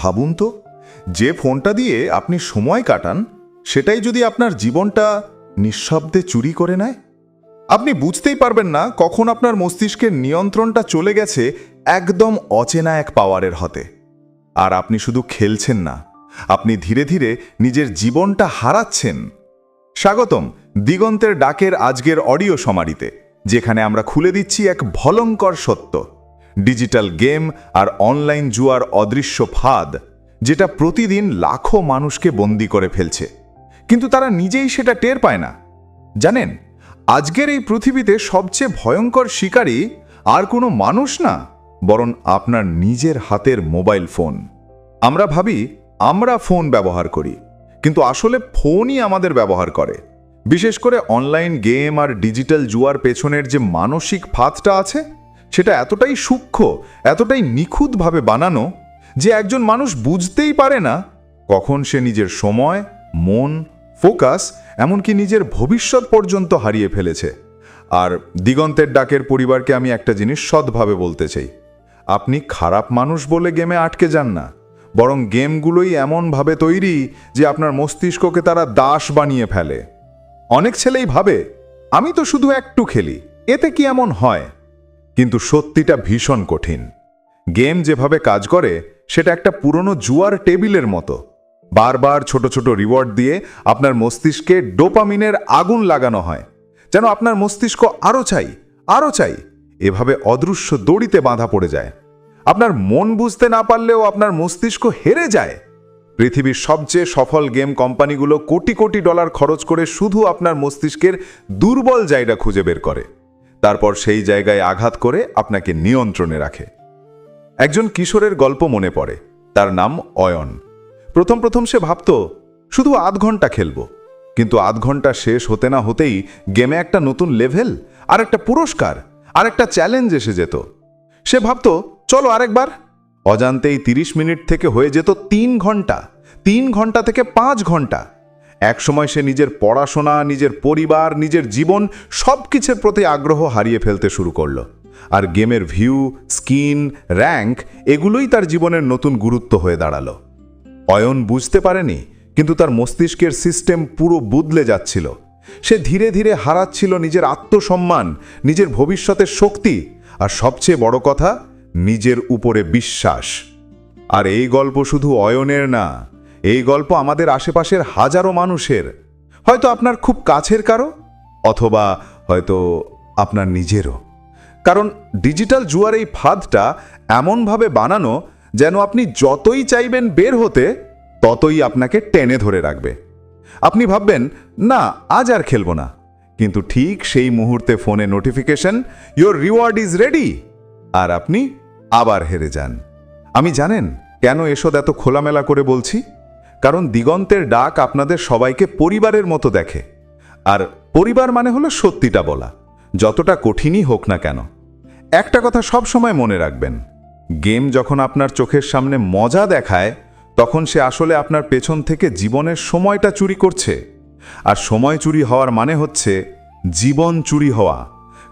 ভাবুন তো, যে ফোনটা দিয়ে আপনি সময় কাটান, সেটাই যদি আপনার জীবনটা নিঃশব্দে চুরি করে নেয়। আপনি বুঝতেই পারবেন না কখন আপনার মস্তিষ্কের নিয়ন্ত্রণটা চলে গেছে একদম অচেনা এক পাওয়ারের হাতে। আর আপনি শুধু খেলছেন না, আপনি ধীরে ধীরে নিজের জীবনটা হারাচ্ছেন। স্বাগতম দিগন্তের ডাকের আজকের অডিও সমারিতে, যেখানে আমরা খুলে দিচ্ছি এক ভলঙ্কর সত্য। ডিজিটাল গেম আর অনলাইন জুয়ার অদৃশ্য ফাঁদ, যেটা প্রতিদিন লাখো মানুষকে বন্দি করে ফেলছে। কিন্তু তারা নিজেই সেটা টের পায় না। জানেন, আজকের এই পৃথিবীতে সবচেয়ে ভয়ঙ্কর শিকারী আর কোনো মানুষ না, বরং আপনার নিজের হাতের মোবাইল ফোন। আমরা ভাবি, আমরা ফোন ব্যবহার করি, কিন্তু আসলে ফোনই আমাদের ব্যবহার করে। বিশেষ করে অনলাইন গেম আর ডিজিটাল জুয়ার পেছনের যে মানসিক ফাঁদটা আছে সেটা এতটাই সূক্ষ্ম, এতটাই নিখুঁতভাবে বানানো যে একজন মানুষ বুঝতেই পারে না কখন সে নিজের সময়, মন, ফোকাস, এমনকি নিজের ভবিষ্যৎ পর্যন্ত হারিয়ে ফেলেছে। আর দিগন্তের ডাকের পরিবারকে আমি একটা জিনিস সৎভাবে বলতে চাই। আপনি খারাপ মানুষ বলে গেমে আটকে যান না, বরং গেমগুলোই এমনভাবে তৈরি যে আপনার মস্তিষ্ককে তারা দাস বানিয়ে ফেলে। অনেক ছেলেই ভাবে, আমি তো শুধু একটু খেলি, এতে কি এমন হয়? কিন্তু সত্যিটা ভীষণ কঠিন। গেম যেভাবে কাজ করে, সেটা একটা পুরনো জুয়ার টেবিলের মতো। বারবার ছোট ছোট রিওয়ার্ড দিয়ে আপনার মস্তিষ্কে ডোপামিনের আগুন লাগানো হয়। যেন আপনার মস্তিষ্ক আরও চাই আরও চাই। এভাবে অদৃশ্য দড়িতে বাঁধা পড়ে যায়। আপনার মন বুঝতে না পারলেও আপনার মস্তিষ্ক হেরে যায়। পৃথিবীর সবচেয়ে সফল গেম কোম্পানিগুলো কোটি কোটি ডলার খরচ করে শুধু আপনার মস্তিষ্কের দুর্বল জায়গা খুঁজে বের করে। তারপর সেই জায়গায় আঘাত করে আপনাকে নিয়ন্ত্রণে রাখে। একজন কিশোরের গল্প মনে পড়ে, তার নাম অয়ন। প্রথম প্রথম সে ভাবত, শুধু আধ ঘণ্টা খেলব। কিন্তু আধ ঘণ্টা শেষ হতে না হতেই গেমে একটা নতুন লেভেল, আর একটা পুরস্কার, আর একটা চ্যালেঞ্জ এসে যেত। সে ভাবত, চলো আরেকবার। অজান্তেই তিরিশ মিনিট থেকে হয়ে যেত তিন ঘণ্টা তিন ঘণ্টা থেকে পাঁচ ঘণ্টা। একসময় সে নিজের পড়াশোনা, নিজের পরিবার, নিজের জীবন সব কিছুর প্রতি আগ্রহ হারিয়ে ফেলতে শুরু করল। আর গেমের ভিউ, স্কিন, র্যাঙ্ক এগুলোই তার জীবনের নতুন গুরুত্ব হয়ে দাঁড়াল। অয়ন বুঝতে পারেনি, কিন্তু তার মস্তিষ্কের সিস্টেম পুরো বদলে যাচ্ছিল। সে ধীরে ধীরে হারাচ্ছিল নিজের আত্মসম্মান, নিজের ভবিষ্যতের শক্তি আর সবচেয়ে বড় কথা, নিজের উপরে বিশ্বাস। আর এই গল্প শুধু অয়নের না এই গল্প আমাদের আশেপাশের হাজারো মানুষের। হয়তো আপনার খুব কাছের কারও, অথবা হয়তো আপনার নিজেরও। কারণ ডিজিটাল জুয়ার এই ফাঁদটা এমনভাবে বানানো যেন আপনি যতই চাইবেন বের হতে, ততই আপনাকে টেনে ধরে রাখবে। আপনি ভাববেন, না, আজ আর খেলব না। কিন্তু ঠিক সেই মুহূর্তে ফোনে notification your reward is ready আর আপনি আবার হেরে যান। আমি জানেন কেন এসব এত খোলামেলা করে বলছি? কারণ দিগন্তের ডাক আপনাদের সবাইকে পরিবারের মতো দেখে। আর পরিবার মানে হলো সত্যিটা বলা, যতটা কঠিনই হোক না কেন। একটা কথা সব সময় মনে রাখবেন, গেম যখন আপনার চোখের সামনে মজা দেখায়, তখন সে আসলে আপনার পেছন থেকে জীবনের সময়টা চুরি করছে। আর সময় চুরি হওয়ার মানে হচ্ছে জীবন চুরি হওয়া,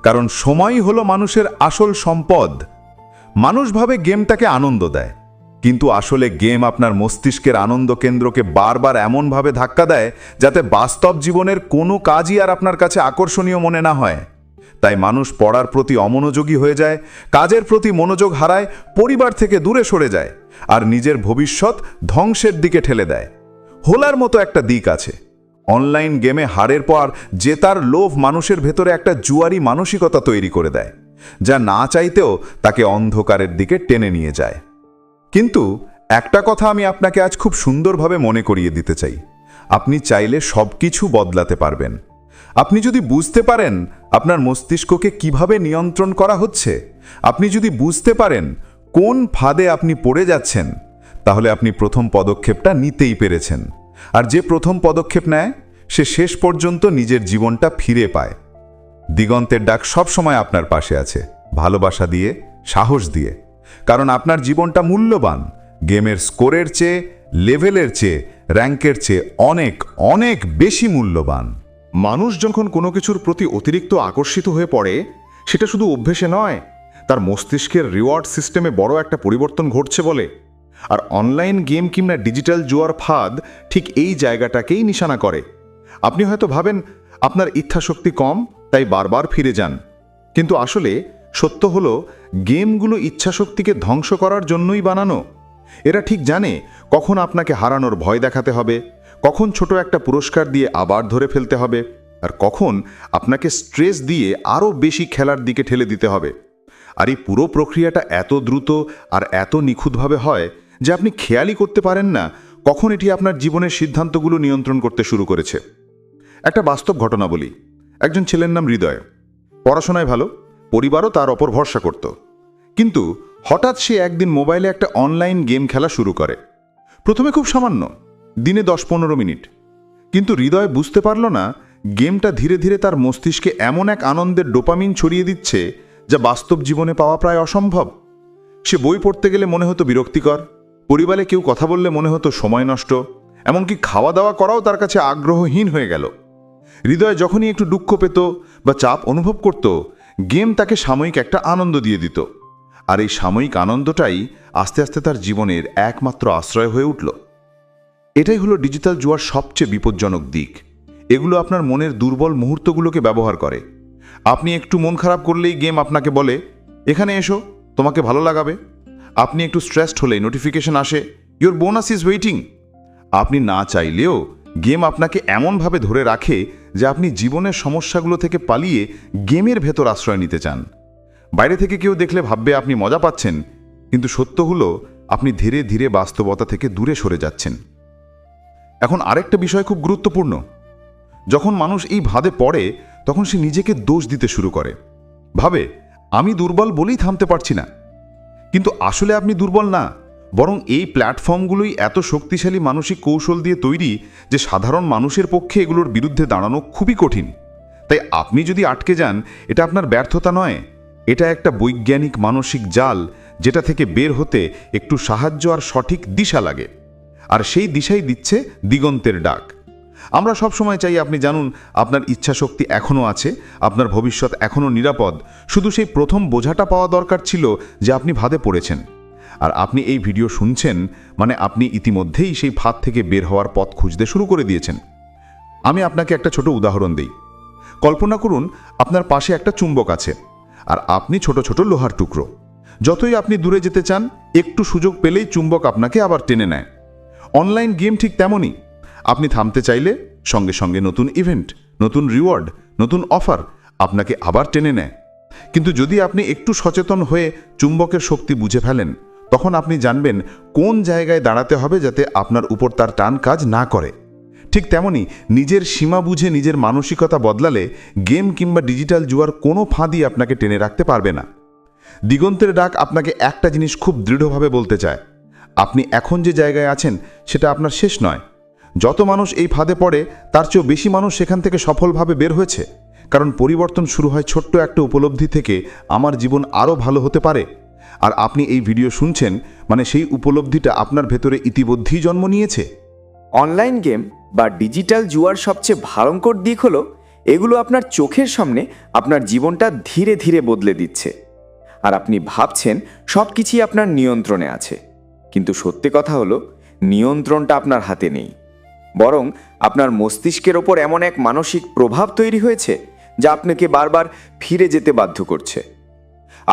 কারণ সময়ই হলো মানুষের আসল সম্পদ। মানুষ ভাবে গেমটাকে আনন্দ দেয় কিন্তু আসলে গেম আপনার মস্তিষ্কের আনন্দ কেন্দ্রকে বারবার এমনভাবে ধাক্কা দেয় যাতে বাস্তব জীবনের কোনো কাজই আর আপনার কাছে আকর্ষণীয় মনে না হয়। তাই মানুষ পড়ার প্রতি অমনোযোগী হয়ে যায়, কাজের প্রতি মনোযোগ হারায়, পরিবার থেকে দূরে সরে যায় আর নিজের ভবিষ্যৎ ধ্বংসের দিকে ঠেলে দেয়। হোলার মতো একটা দিক আছে। অনলাইন গেমে হারের পর জেতার লোভ মানুষের ভেতরে একটা জুয়ারি মানসিকতা তৈরি করে দেয়, যা না চাইতেও তাকে অন্ধকারের দিকে টেনে নিয়ে যায়। কিন্তু একটা কথা আমি আপনাকে আজ খুব সুন্দরভাবে মনে করিয়ে দিতে চাই। আপনি চাইলে সব কিছু বদলাতে পারবেন। আপনি যদি বুঝতে পারেন আপনার মস্তিষ্ককে কীভাবে নিয়ন্ত্রণ করা হচ্ছে, আপনি যদি বুঝতে পারেন কোন ফাঁদে আপনি পড়ে যাচ্ছেন, তাহলে আপনি প্রথম পদক্ষেপটা নিতেই পেরেছেন। আর যে প্রথম পদক্ষেপ নেয়, সে শেষ পর্যন্ত নিজের জীবনটা ফিরে পায়। দিগন্তের ডাক সবসময় আপনার পাশে আছে। ভালোবাসা দিয়ে, সাহস দিয়ে। কারণ আপনার জীবনটা মূল্যবান। গেমের স্কোরের চেয়ে, লেভেলের চেয়ে, র্যাঙ্কের চেয়ে অনেক অনেক বেশি মূল্যবান। মানুষ যখন কোনো কিছুর প্রতি অতিরিক্ত আকর্ষিত হয়ে পড়ে, সেটা শুধু অভ্যেসে নয়, তার মস্তিষ্কের রিওয়ার্ড সিস্টেমে বড় একটা পরিবর্তন ঘটছে বলে। আর অনলাইন গেম কিংবা ডিজিটাল জুয়ার ফাঁদ ঠিক এই জায়গাটাকেই নিশানা করে। আপনি হয়তো ভাবেন, আপনার ইচ্ছাশক্তি কম, তাই বারবার ফিরে যান। কিন্তু আসলে সত্য হলো, গেমগুলো ইচ্ছাশক্তিকে ধ্বংস করার জন্যই বানানো। এরা ঠিক জানে কখন আপনাকে হারানোর ভয় দেখাতে হবে, কখন ছোট একটা পুরস্কার দিয়ে আবার ধরে ফেলতে হবে, আর কখন আপনাকে স্ট্রেস দিয়ে আরও বেশি খেলার দিকে ঠেলে দিতে হবে। আর এই পুরো প্রক্রিয়াটা এত দ্রুত আর এত নিখুঁতভাবে হয় যে আপনি খেয়ালই করতে পারেন না কখন এটি আপনার জীবনের সিদ্ধান্তগুলো নিয়ন্ত্রণ করতে শুরু করেছে। একটা বাস্তব ঘটনা বলি। একজন ছেলের নাম হৃদয়। পড়াশোনায় ভালো পরিবারও তার ওপর ভরসা করত। কিন্তু হঠাৎ সে একদিন মোবাইলে একটা অনলাইন গেম খেলা শুরু করে। প্রথমে খুব সামান্য, দিনে দশ পনেরো মিনিট। কিন্তু হৃদয় বুঝতে পারল না, গেমটা ধীরে ধীরে তার মস্তিষ্কে এমন এক আনন্দের ডোপামিন ছড়িয়ে দিচ্ছে, যা বাস্তব জীবনে পাওয়া প্রায় অসম্ভব। সে বই পড়তে গেলে মনে হতো বিরক্তিকর, পরিবারে কেউ কথা বললে মনে হতো সময় নষ্ট, এমনকি খাওয়া দাওয়া করাও তার কাছে আগ্রহহীন হয়ে গেল। হৃদয় যখনই একটু দুঃখ পেত বা চাপ অনুভব করত গেম তাকে সাময়িক একটা আনন্দ দিয়ে দিত। আর এই সাময়িক আনন্দটাই আস্তে আস্তে তার জীবনের একমাত্র আশ্রয় হয়ে উঠল। এটাই হলো ডিজিটাল জুয়ার সবচেয়ে বিপজ্জনক দিক। এগুলো আপনার মনের দুর্বল মুহূর্তগুলোকে ব্যবহার করে। আপনি একটু মন খারাপ করলেই গেম আপনাকে বলে, এখানে এসো, তোমাকে ভালো লাগাবে। আপনি একটু স্ট্রেসড হলে নোটিফিকেশন আসে ইওর বোনাস ইজ ওয়েটিং আপনি না চাইলেও গেম আপনাকে এমনভাবে ধরে রাখে যে আপনি জীবনের সমস্যাগুলো থেকে পালিয়ে গেমের ভেতর আশ্রয় নিতে চান। বাইরে থেকে কেউ দেখলে ভাববে আপনি মজা পাচ্ছেন, কিন্তু সত্য হলো আপনি ধীরে ধীরে বাস্তবতা থেকে দূরে সরে যাচ্ছেন। এখন আরেকটা বিষয় খুব গুরুত্বপূর্ণ। যখন মানুষ এই ভাদে পড়ে, তখন সে নিজেকে দোষ দিতে শুরু করে। ভাবে, আমি দুর্বল বলেই থামতে পারছি না। কিন্তু আসলে আপনি দুর্বল না। বরং এই প্ল্যাটফর্মগুলোই এত শক্তিশালী মানসিক কৌশল দিয়ে তৈরি যে সাধারণ মানুষের পক্ষে এগুলোর বিরুদ্ধে দাঁড়ানো খুবই কঠিন। তাই আপনি যদি আটকে যান, এটা আপনার ব্যর্থতা নয়। এটা একটা বৈজ্ঞানিক মানসিক জাল যেটা থেকে বের হতে একটু সাহায্য আর সঠিক দিশা লাগে। আর সেই দিশাই দিচ্ছে দিগন্তের ডাক। আমরা সব সময় চাই আপনি জানুন, আপনার ইচ্ছাশক্তি এখনও আছে, আপনার ভবিষ্যৎ এখনও নিরাপদ। শুধু সেই প্রথম বোঝাটা পাওয়া দরকার ছিল যে আপনি ভাদে পড়েছেন। আর আপনি এই ভিডিও শুনছেন মানে আপনি ইতিমধ্যেই সেই ফাঁদ থেকে বের হওয়ার পথ খুঁজতে শুরু করে দিয়েছেন। আমি আপনাকে একটা ছোট উদাহরণ দিই। কল্পনা করুন, আপনার পাশে একটা চুম্বক আছে আর আপনি ছোট ছোট লোহার টুকরো। যতই আপনি দূরে যেতে চান, একটু সুযোগ পেলেই চুম্বক আপনাকে আবার টেনে নেয়। অনলাইন গেম ঠিক তেমনই। আপনি থামতে চাইলে সঙ্গে সঙ্গে নতুন ইভেন্ট, নতুন রিওয়ার্ড, নতুন অফার আপনাকে আবার টেনে নেয়। কিন্তু যদি আপনি একটু সচেতন হয়ে চুম্বকের শক্তি বুঝে ফেলেন তখন আপনি জানবেন কোন জায়গায় দাঁড়াতে হবে যাতে আপনার উপর তার টান কাজ না করে। ঠিক তেমনি নিজের সীমা বুঝে নিজের মানসিকতা বদলালে গেম কিংবা ডিজিটাল জুয়ার কোনো ফাঁদই আপনাকে টেনে রাখতে পারবে না। দিগন্তের ডাক আপনাকে একটা জিনিস খুব দৃঢ়ভাবে বলতে চায়। আপনি এখন যে জায়গায় আছেন সেটা আপনার শেষ নয়। যত মানুষ এই ফাঁদে পড়ে, তার চেয়েও বেশি মানুষ সেখান থেকে সফলভাবে বের হয়েছে। কারণ পরিবর্তন শুরু হয় ছোট্ট একটা উপলব্ধি থেকে আমার জীবন আরও ভালো হতে পারে। আর আপনি এই ভিডিও শুনছেন মানে সেই উপলব্ধিটা আপনার ভেতরে ইতিমধ্যেই জন্ম নিয়েছে? অনলাইন গেম বা ডিজিটাল জুয়ার সবচেয়ে ভয়ঙ্কর দিক হলো, এগুলো আপনার চোখের সামনে আপনার জীবনটা ধীরে ধীরে বদলে দিচ্ছে। আর আপনি ভাবছেন সব কিছুই আপনার নিয়ন্ত্রণে আছে। কিন্তু সত্যি কথা হলো, নিয়ন্ত্রণটা আপনার হাতে নেই। বরং আপনার মস্তিষ্কের ওপর এমন এক মানসিক প্রভাব তৈরি হয়েছে, যা আপনাকে বারবার ফিরে যেতে বাধ্য করছে।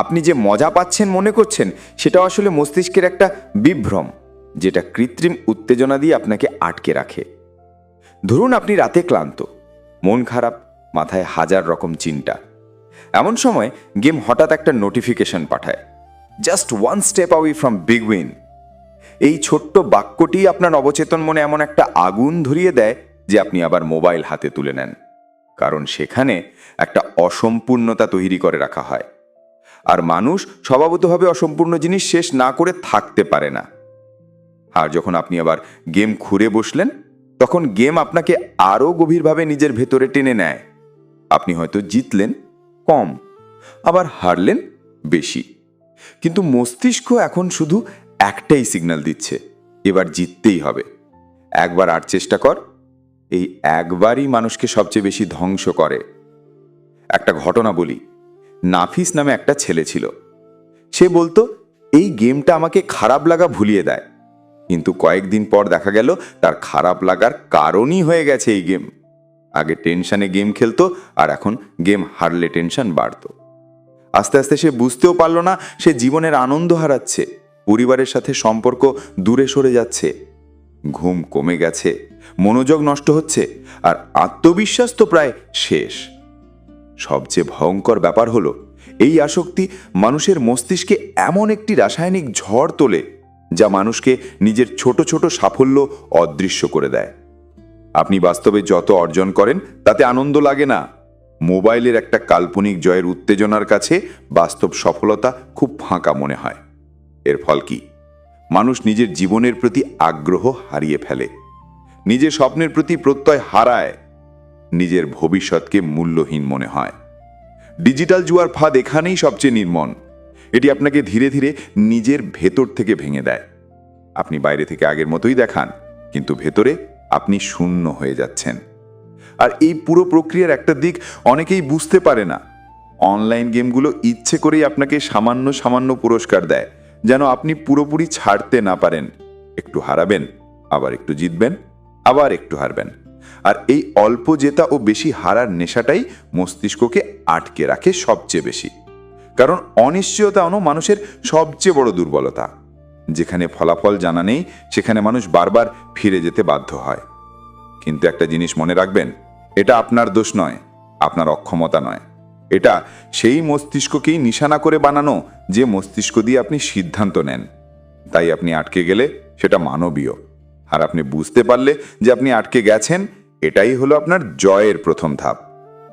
আপনি যে মজা পাচ্ছেন মনে করছেন সেটা আসলে মস্তিষ্কের একটা বিভ্রম, যেটা কৃত্রিম উত্তেজনা দিয়ে আপনাকে আটকে রাখে। ধরুন আপনি রাতে ক্লান্ত, মন খারাপ, মাথায় হাজার রকম চিন্তা। এমন সময় গেম হঠাৎ একটা নোটিফিকেশন পাঠায়, just one step away from big win. এই ছোট্ট বাক্যটি আপনার অবচেতন মনে এমন একটা আগুন ধরিয়ে দেয়, যে আপনি আবার মোবাইল হাতে তুলে নেন। কারণ সেখানে একটা অসম্পূর্ণতা তৈরি করে রাখা হয়। আর মানুষ স্বভাবতভাবে অসম্পূর্ণ জিনিস শেষ না করে থাকতে পারে না। আর যখন আপনি আবার গেম খুঁড়ে বসলেন, তখন গেম আপনাকে আরও গভীরভাবে নিজের ভেতরে টেনে নেয়। আপনি হয়তো জিতলেন, কম। আবার হারলেন, বেশি। কিন্তু মস্তিষ্ক এখন শুধু একটাই সিগন্যাল দিচ্ছে, এবার জিততেই হবে। একবার আর চেষ্টা কর, এই একবারই মানুষকে সবচেয়ে বেশি ধ্বংস করে। একটা ঘটনা বলি নাফিস নামে একটা ছেলে ছিল। সে বলতো, এই গেমটা আমাকে খারাপ লাগা ভুলিয়ে দেয়। কিন্তু কয়েকদিন পর দেখা গেল, তার খারাপ লাগার কারণই হয়ে গেছে এই গেম। আগে টেনশনে গেম খেলতো, আর এখন গেম হারলে টেনশন বাড়তো। আস্তে আস্তে সে বুঝতেও পারল না, সে জীবনের আনন্দ হারাচ্ছে, পরিবারের সাথে সম্পর্ক দূরে সরে যাচ্ছে। ঘুম কমে গেছে, মনোযোগ নষ্ট হচ্ছে, আর আত্মবিশ্বাস তো প্রায় শেষ। সবচেয়ে ভয়ঙ্কর ব্যাপার হলো, এই আসক্তি মানুষের মস্তিষ্কে এমন একটি রাসায়নিক ঝড় তোলে, যা মানুষকে নিজের ছোট ছোট সাফল্য অদৃশ্য করে দেয়। আপনি বাস্তবে যত অর্জন করেন, তাতে আনন্দ লাগে না। মোবাইলের একটা কাল্পনিক জয়ের উত্তেজনার কাছে বাস্তব সফলতা খুব ফাঁকা মনে হয়। এর ফল কি? মানুষ নিজের জীবনের প্রতি আগ্রহ হারিয়ে ফেলে। নিজের স্বপ্নের প্রতি প্রত্যয় হারায়। নিজের ভবিষ্যৎকে মূল্যহীন মনে হয়। ডিজিটাল জুয়ার ফাঁদ এখানেই সবচেয়ে নির্মম। এটি আপনাকে ধীরে ধীরে নিজের ভেতর থেকে ভেঙে দেয়। আপনি বাইরে থেকে আগের মতোই দেখান, কিন্তু ভেতরে আপনি শূন্য হয়ে যাচ্ছেন। আর এই পুরো প্রক্রিয়ার একটা দিক অনেকেই বুঝতে পারে না। অনলাইন গেমগুলো ইচ্ছে করেই আপনাকে সামান্য সামান্য পুরস্কার দেয়, যেন আপনি পুরোপুরি ছাড়তে না পারেন। একটু হারাবেন, আবার একটু জিতবেন, আবার একটু হারবেন। আর এই অল্প জেতা ও বেশি হারার নেশাটাই মস্তিষ্ককে আটকে রাখে সবচেয়ে বেশি। কারণ অনিশ্চয়তা অন মানুষের সবচেয়ে বড় দুর্বলতা। যেখানে ফলাফল জানা নেই, সেখানে মানুষ বারবার ফিরে যেতে বাধ্য হয়। কিন্তু একটা জিনিস মনে রাখবেন, এটা আপনার দোষ নয়, আপনার অক্ষমতা নয়। এটা সেই মস্তিষ্ককেই নিশানা করে বানানো যে মস্তিষ্ক দিয়ে আপনি সিদ্ধান্ত নেন। তাই আপনি আটকে গেলে সেটা মানবীয়। আর আপনি বুঝতে পারলে যে আপনি আটকে গেছেন, এটাই হলো আপনার জয়ের প্রথম ধাপ।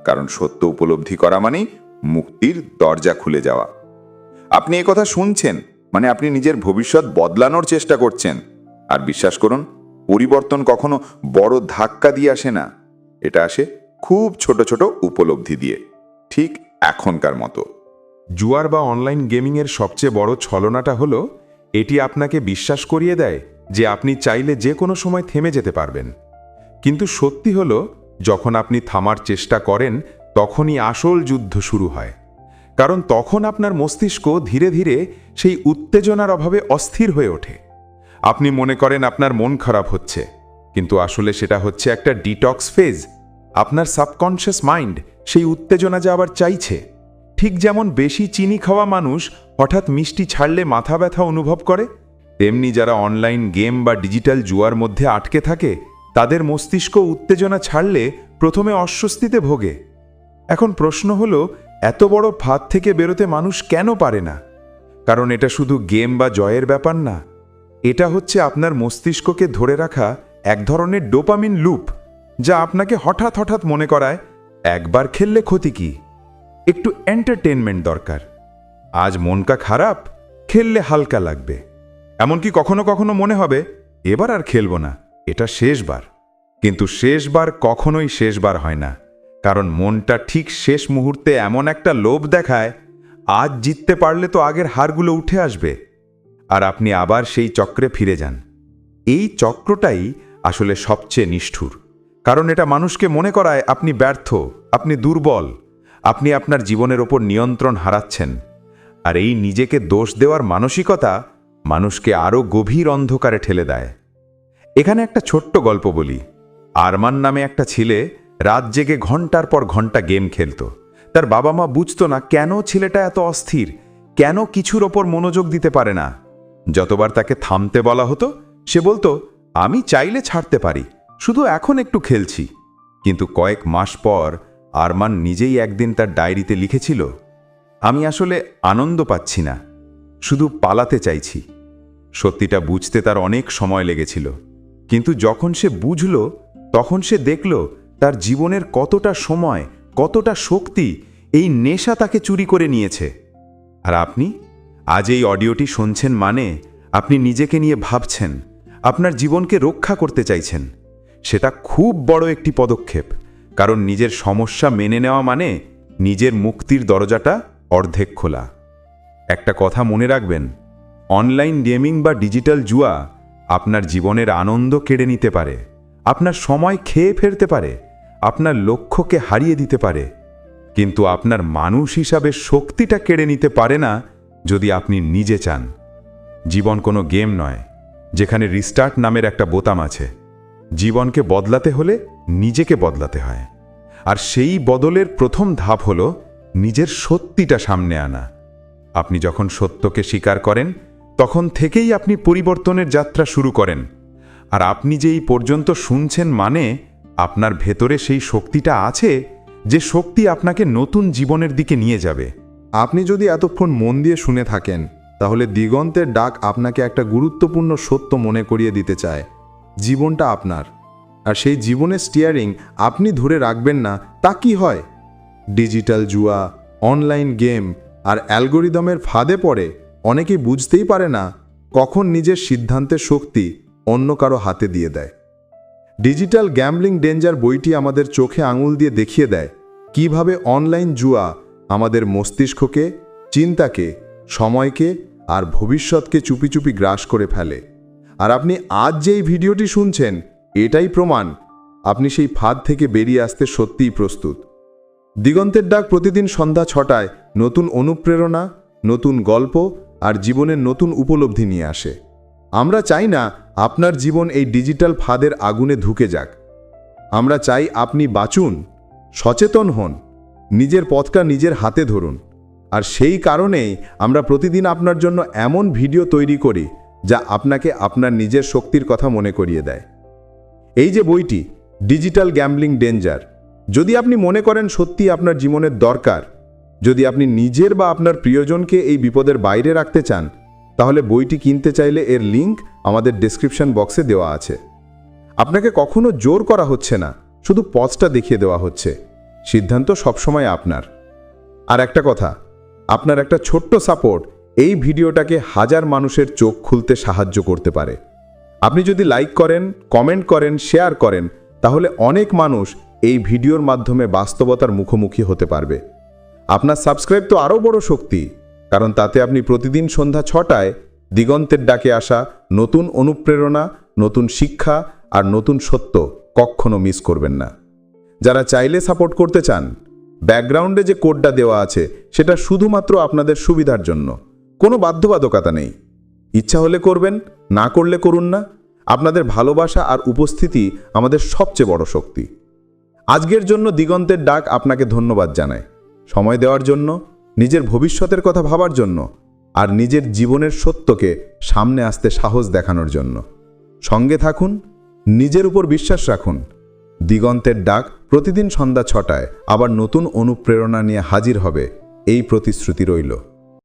কারণ সত্য উপলব্ধি করা মানেই মুক্তির দরজা খুলে যাওয়া। আপনি এ কথা শুনছেন মানে আপনি নিজের ভবিষ্যৎ বদলানোর চেষ্টা করছেন। আর বিশ্বাস করুন, পরিবর্তন কখনো বড় ধাক্কা দিয়ে আসে না। এটা আসে খুব ছোট ছোট উপলব্ধি দিয়ে, ঠিক এখনকার মতো। জুয়ার বা অনলাইন গেমিংয়ের সবচেয়ে বড় ছলনাটা হলো, এটি আপনাকে বিশ্বাস করিয়ে দেয় যে আপনি চাইলে যে কোনো সময় থেমে যেতে পারবেন। কিন্তু সত্যি হলো, যখন আপনি থামার চেষ্টা করেন, তখনই আসল যুদ্ধ শুরু হয়। কারণ তখন আপনার মস্তিষ্ক ধীরে ধীরে সেই উত্তেজনার অভাবে অস্থির হয়ে ওঠে। আপনি মনে করেন আপনার মন খারাপ হচ্ছে, কিন্তু আসলে সেটা হচ্ছে একটা ডিটক্স ফেজ আপনার সাবকনশিয়াস মাইন্ড সেই উত্তেজনা যা আবার চাইছে। ঠিক যেমন বেশি চিনি খাওয়া মানুষ হঠাৎ মিষ্টি ছাড়লে মাথা ব্যথা অনুভব করে তেমনি যারা অনলাইন গেম বা ডিজিটাল জুয়ার মধ্যে আটকে থাকে, তাদের মস্তিষ্ক উত্তেজনা ছাড়লে প্রথমে অস্বস্তিতে ভোগে। এখন প্রশ্ন হলো, এত বড় ফাঁদ থেকে বেরোতে মানুষ কেন পারে না? কারণ এটা শুধু গেম বা জয়ের ব্যাপার না। এটা হচ্ছে আপনার মস্তিষ্ককে ধরে রাখা এক ধরনের ডোপামিন লুপ যা আপনাকে হঠাৎ হঠাৎ মনে করায়, একবার খেললে ক্ষতি কি? একটু এন্টারটেনমেন্ট দরকার। আজ মনকা খারাপ, খেললে হালকা লাগবে। এমনকি কখনো কখনো মনে হবে, এবার আর খেলব না, এটা শেষবার। কিন্তু শেষবার কখনোই শেষবার হয় না, কারণ মনটা ঠিক শেষ মুহূর্তে এমন একটা লোভ দেখায়, আজ জিততে পারলে তো আগের হারগুলো উঠে আসবে। আর আপনি আবার সেই চক্রে ফিরে যান। এই চক্রটাই আসলে সবচেয়ে নিষ্ঠুর, কারণ এটা মানুষকে মনে করায় আপনি ব্যর্থ, আপনি দুর্বল, আপনি আপনার জীবনের ওপর নিয়ন্ত্রণ হারাচ্ছেন। আর এই নিজেকে দোষ দেওয়ার মানসিকতা মানুষকে আরও গভীর অন্ধকারে ঠেলে দেয়। এখানে একটা ছোট্ট গল্প বলি। আরমান নামে একটা ছেলে রাত জেগে ঘণ্টার পর ঘণ্টা গেম খেলত। তার বাবা মা বুঝত না কেন ছেলেটা এত অস্থির, কেন কিছুর ওপর মনোযোগ দিতে পারে না। যতবার তাকে থামতে বলা হতো, সে বলতো, আমি চাইলে ছাড়তে পারি, শুধু এখন একটু খেলছি। কিন্তু কয়েক মাস পর আরমান নিজেই একদিন তার ডায়েরিতে লিখেছিল, আমি আসলে আনন্দ পাচ্ছি না, শুধু পালাতে চাইছি। সত্যিটা বুঝতে তার অনেক সময় লেগেছিল। কিন্তু যখন সে বুঝল, তখন সে দেখল তার জীবনের কতটা সময়, কতটা শক্তি এই নেশা তাকে চুরি করে নিয়েছে। আর আপনি? আজ এই অডিওটি শুনছেন মানে আপনি নিজেকে নিয়ে ভাবছেন, আপনার জীবনকে রক্ষা করতে চাইছেন। সেটা খুব বড় একটি পদক্ষেপ, কারণ নিজের সমস্যা মেনে নেওয়া মানে নিজের মুক্তির দরজাটা অর্ধেক খোলা। একটা কথা মনে রাখবেন অনলাইন গেমিং বা ডিজিটাল জুয়া আপনার জীবনের আনন্দ কেড়ে নিতে পারে, আপনার সময় খেয়ে ফেরতে পারে, আপনার লক্ষ্যকে হারিয়ে দিতে পারে। কিন্তু আপনার মানুষ হিসাবে শক্তিটা কেড়ে নিতে পারে না যদি আপনি নিজে চান। জীবন কোনো গেম নয়, যেখানে রিস্টার্ট নামের একটা বোতাম আছে। জীবনকে বদলাতে হলে নিজেকে বদলাতে হয়। আর সেই বদলের প্রথম ধাপ হল নিজের সত্যিটা সামনে আনা। আপনি যখন সত্যকে স্বীকার করেন তখন থেকেই আপনি পরিবর্তনের যাত্রা শুরু করেন। আর আপনি যে এই পর্যন্ত শুনছেন মানে আপনার ভেতরে সেই শক্তিটা আছে যে শক্তি আপনাকে নতুন জীবনের দিকে নিয়ে যাবে। আপনি যদি এতক্ষণ মন দিয়ে শুনে থাকেন, তাহলে দিগন্তের ডাক আপনাকে একটা গুরুত্বপূর্ণ সত্য মনে করিয়ে দিতে চায়। জীবনটা আপনার। আর সেই জীবনের স্টিয়ারিং আপনি ধরে রাখবেন না, তা কি হয়? ডিজিটাল জুয়া অনলাইন গেম আর অ্যালগোরিদমের ফাঁদে পড়ে অনেকেই বুঝতেই পারে না কখন নিজের সিদ্ধান্তের শক্তি অন্য কারও হাতে দিয়ে দেয়। ডিজিটাল গ্যামলিং ডেঞ্জার বইটি আমাদের চোখে আঙুল দিয়ে দেখিয়ে দেয় কীভাবে অনলাইন জুয়া আমাদের মস্তিষ্ককে, চিন্তাকে, সময়কে আর ভবিষ্যৎকে চুপি চুপি গ্রাস করে ফেলে। আর আপনি আজ যেই ভিডিওটি শুনছেন, এটাই প্রমাণ আপনি সেই ফাঁদ থেকে বেরিয়ে আসতে সত্যিই প্রস্তুত। দিগন্তের ডাক প্রতিদিন সন্ধ্যা ছটায় নতুন অনুপ্রেরণা, নতুন গল্প আর জীবনের নতুন উপলব্ধি নিয়ে আসে। আমরা চাই না আপনার জীবন এই ডিজিটাল ফাঁদের আগুনে ধুকে যাক। আমরা চাই আপনি বাঁচুন, সচেতন হন, নিজের পথটা নিজের হাতে ধরুন। আর সেই কারণেই আমরা প্রতিদিন আপনার জন্য এমন ভিডিও তৈরি করি যা আপনাকে আপনার নিজের শক্তির কথা মনে করিয়ে দেয়। এই যে বইটি, ডিজিটাল গ্যাম্বলিং ডেঞ্জার যদি আপনি মনে করেন সত্যি আপনার জীবনের দরকার যদি আপনি নিজের বা আপনার প্রিয়জনকে এই বিপদের বাইরে রাখতে চান, তাহলে বইটি কিনতে চাইলে এর লিংক আমাদের ডেসক্রিপশন বক্সে দেওয়া আছে। আপনাকে কখনো জোর করা হচ্ছে না, শুধু পথটা দেখিয়ে দেওয়া হচ্ছে। সিদ্ধান্ত সবসময় আপনার। আর একটা কথা, আপনার একটা ছোট্ট সাপোর্ট এই ভিডিওটাকে হাজার মানুষের চোখ খুলতে সাহায্য করতে পারে। আপনি যদি লাইক করেন, কমেন্ট করেন, শেয়ার করেন, তাহলে অনেক মানুষ এই ভিডিওর মাধ্যমে বাস্তবতার মুখোমুখি হতে পারবে। আপনার সাবস্ক্রাইব তো আরও বড় শক্তি, কারণ তাতে আপনি প্রতিদিন সন্ধ্যা ছটায় দিগন্তের ডাকে আসা নতুন অনুপ্রেরণা, নতুন শিক্ষা আর নতুন সত্য কখনো মিস করবেন না। যারা চাইলে সাপোর্ট করতে চান ব্যাকগ্রাউন্ডে যে কোডটা দেওয়া আছে, সেটা শুধুমাত্র আপনাদের সুবিধার জন্য, কোনো বাধ্যবাধকতা নেই। ইচ্ছা হলে করবেন, না করলে করুন না। আপনাদের ভালোবাসা আর উপস্থিতি আমাদের সবচেয়ে বড় শক্তি। আজকের জন্য দিগন্তের ডাক আপনাকে ধন্যবাদ জানায়। সময় দেওয়ার জন্য, নিজের ভবিষ্যতের কথা ভাবার জন্য, আর নিজের জীবনের সত্যকে সামনে আসতে সাহস দেখানোর জন্য। সঙ্গে থাকুন, নিজের উপর বিশ্বাস রাখুন। দিগন্তের ডাক প্রতিদিন সন্ধ্যা ছটায় আবার নতুন অনুপ্রেরণা নিয়ে হাজির হবে, এই প্রতিশ্রুতি রইল।